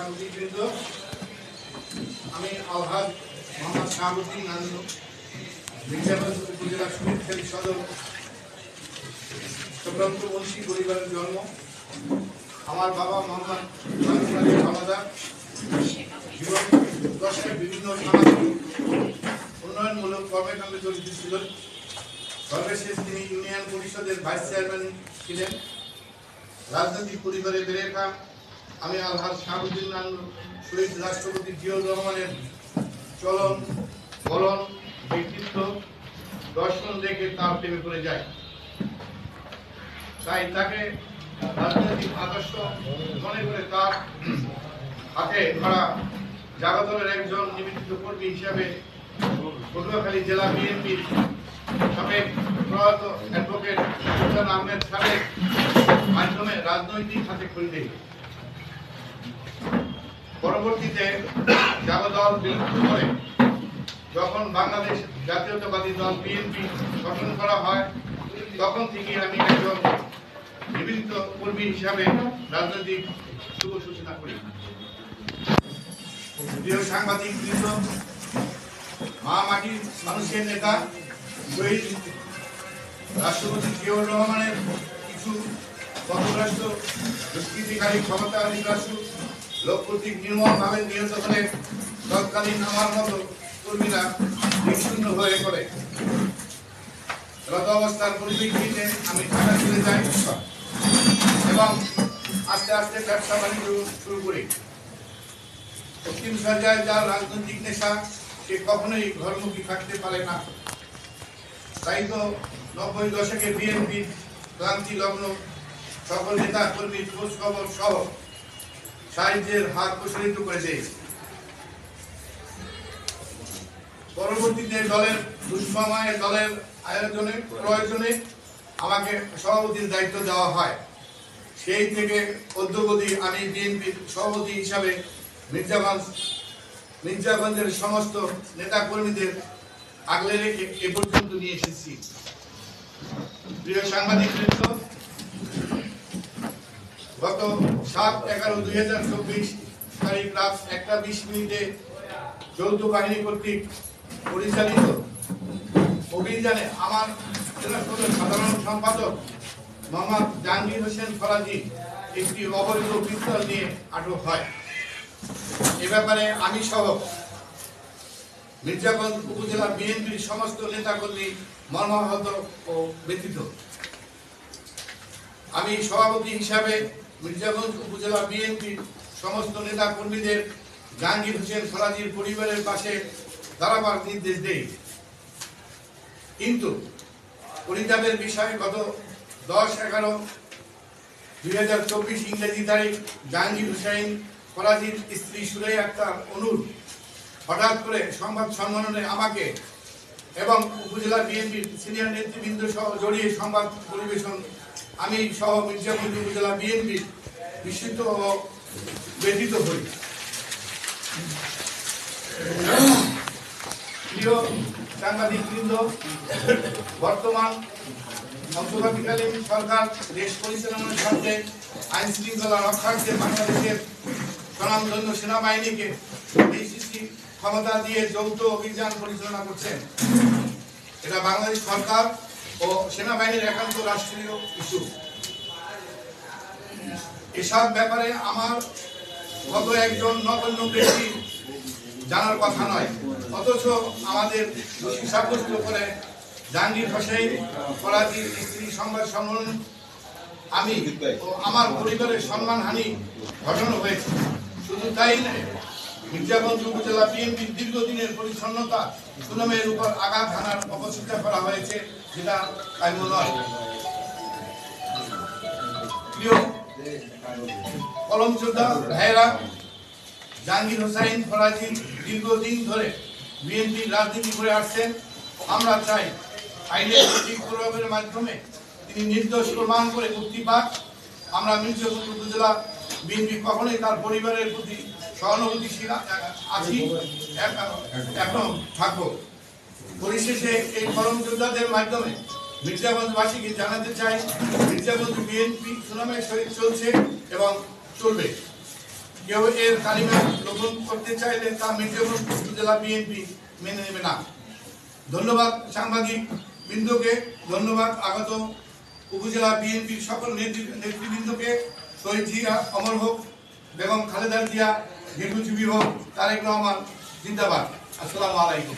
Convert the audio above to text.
সাংবাদিকবৃন্দ আমি আলহাজ মোহাম্মদ শাহাবুদ্দিন নান্দ মির্জাবাদ উপজেলা সুমিরখালী সদর সুব্রন্ত বংশী পরিবারের জন্ম, আমার বাবা মোহাম্মদ মানসুরাজি জীবন দশকে বিভিন্ন সামাজিক উন্নয়নমূলক কর্মকাণ্ডে জড়িত ছিলেন সর্বশেষ তিনি ইউনিয়ন পরিষদের ভাইস চেয়ারম্যান ছিলেন। রাজনৈতিক পরিবারে বেড়ে আমি আলহাজ শাহাবুদ্দিন নান্দ শহীদ রাষ্ট্রপতি জিয়াউর রহমানের চলন, বলন, ব্যক্তিত্ব দর্শন দেখে তার প্রেমে করে যায় তাই তাকে রাজনৈতিক আদর্শ মনে করে তার হাতে ধরা জাগদলের একজন নিবেদিত কর্মী হিসাবে পটুয়াখালী জেলা বিএনপির সাবেক প্রয়াত অ্যাডভোকেট সুলতান আহমেদ সাবেক মাধ্যমে রাজনৈতিক হাতে খুলতে পরবর্তীতে জাগদল বিলুপ্ত করে। যখন বাংলাদেশ জাতীয়তাবাদী দল বিএনপি গঠন করা হয়, তখন থেকে আমি একজন নিবেদিত কর্মী হিসাবে রাজনৈতিক শুভ সূচনা করি। প্রিয় সাংবাদিক বৃন্দ মা মাটির মানুষের নেতা, শহীদ রাষ্ট্রপতি জিয়াউর রহমানের কিছু পথভ্রষ্ট দুষ্কৃতিকারী ক্ষমতা অধিকারসু লোক কর্তৃক নির্মমভাবে হলে তৎকালীন আমার মতো কর্মীরা নিশ্চিন্ন হয়ে পড়ে। গত অবস্থার পরিপ্রেক্ষিতে আমি ঢাকা চলে যাই এবং আস্তে আস্তে ব্যবসা বাণিজ্য শুরু করি। পশ্চিম সরকার যার রাজনৈতিক নেশা, সে কখনোই ঘরমুখী থাকতে পারে না। তাই তো নব্বই দশকে বিএনপির ক্রান্তি লগ্ন সকল নেতা কর্মীর খোঁজ খবর সহ সাহায্যের হাত প্রসারিত করে দিয়েছে পরবর্তীতে দলের দুষ্কমায় দলের আয়োজনে, প্রয়োজনে আমাকে সভাপতির দায়িত্ব দেওয়া হয়। সেই থেকে অদ্যবধি আমি বিএনপির সভাপতি হিসাবে মির্জাগঞ্জ, মির্জাগঞ্জের সমস্ত নেতা কর্মীদের আগলে রেখে এ পর্যন্ত নিয়ে এসেছি। প্রিয় সাংবাদিক গত সাত এগারো দুই হাজার চব্বিশ তারিখ রাত একটা বিশ মিনিটে যৌথ বাহিনী কর্তৃক পরিচালিত অভিযানে আমার জেলা সদর সাধারণ সম্পাদক মোহাম্মদ জাহাঙ্গীর হোসেন ফরাজি একটি অবৈধ পিস্তল নিয়ে আটক হয়। এ ব্যাপারে আমি সহ মির্জাগঞ্জ উপজেলা বিএনপির সমস্ত নেতাকর্মী মর্মাহত ও ব্যথিত। আমি সভাপতি হিসাবে মির্জাগঞ্জ উপজেলা বিএনপির সমস্ত নেতা কর্মীদের জাহাঙ্গীর হোসেন ফরাজির পরিবারের পাশে দাঁড়াবার নির্দেশ দেই। কিন্তু পরিতাপের বিষয়ে, গত দশ এগারো দুই হাজার চব্বিশ ইংরেজি তারিখ জাহাঙ্গীর হুসাইন ফরাজির স্ত্রী সুরাই আক্তার অনুর হঠাৎ করে সংবাদ সম্মেলনে আমাকে এবং উপজেলা বিএনপির সিনিয়র নেতৃবৃন্দ সহ জড়িয়ে সংবাদ পরিবেশন আমি সহ মির্জাপুর উপজেলা বিএনপি বিস্মিত ও হই। প্রিয় সাংবাদিক বৃন্দ বর্তমান অন্তর্বর্তীকালীন সরকার দেশ পরিচালনার স্বার্থে আইন শৃঙ্খলা রক্ষার্থে বাংলাদেশের স্বনামধন্য সেনাবাহিনীকে ক্ষমতা দিয়ে যৌথ অভিযান পরিচালনা করছেন। এটা বাংলাদেশ সরকার ও সেনাবাহিনীর একান্ত রাষ্ট্রীয় ইস্যু। এসব ব্যাপারে আমার মত একজন নগণ্য ব্যক্তি জানার কথা নয়, অথচ আমাদের দোষী সাব্যস্ত করে জাহাঙ্গীর হোসেন ফরাজির স্ত্রী সংবাদ সম্মেলন, আমি ও আমার পরিবারের সম্মানহানি ঘটানো হয়েছে। শুধু তাই নয় মির্জাগঞ্জ উপজেলা বিএনপির দীর্ঘদিনের পরিচ্ছন্নতা সুনামের উপর আঘাত হানার অপচেষ্টা করা হয়েছে, যেটা কাম্য নয় কলম যোদ্ধা ভাইয়েরা, জাহাঙ্গীর হোসাইন, ফরাজি দীর্ঘদিন ধরে বিএনপি রাজনীতি করে আসছেন। আমরা চাই আইনের সঠিক প্রয়োগের মাধ্যমে তিনি নির্দোষ প্রমাণ করে মুক্তি পাক। আমরা মির্জাপুর উপজেলা বিএনপি কখনোই তার পরিবারের প্রতি সহানুভূতিশীল আছি। এখন থাকব। পরিশেষে এই কলম যোদ্ধাদের মাধ্যমে মির্জাগঞ্জবাসীকে জানাতে চাই, মির্জাগঞ্জ বিএনপি সুনামের সহিত চলছে এবং চলবে। কেউ এর কালিমা লোপন করতে চাইলে তা মির্জাপুর উপজেলা বিএনপি মেনে নেবে না। ধন্যবাদ সাংবাদিক বৃন্দকে, ধন্যবাদ আগত উপজেলা বিএনপির সকল নেতৃ- নেতৃবৃন্দকে, শহীদ জিয়া, অমর হোক, বেগম খালেদা জিয়া দীর্ঘজীবী হোক তারেক রহমান জিন্দাবাদ। আসসালামু আলাইকুম।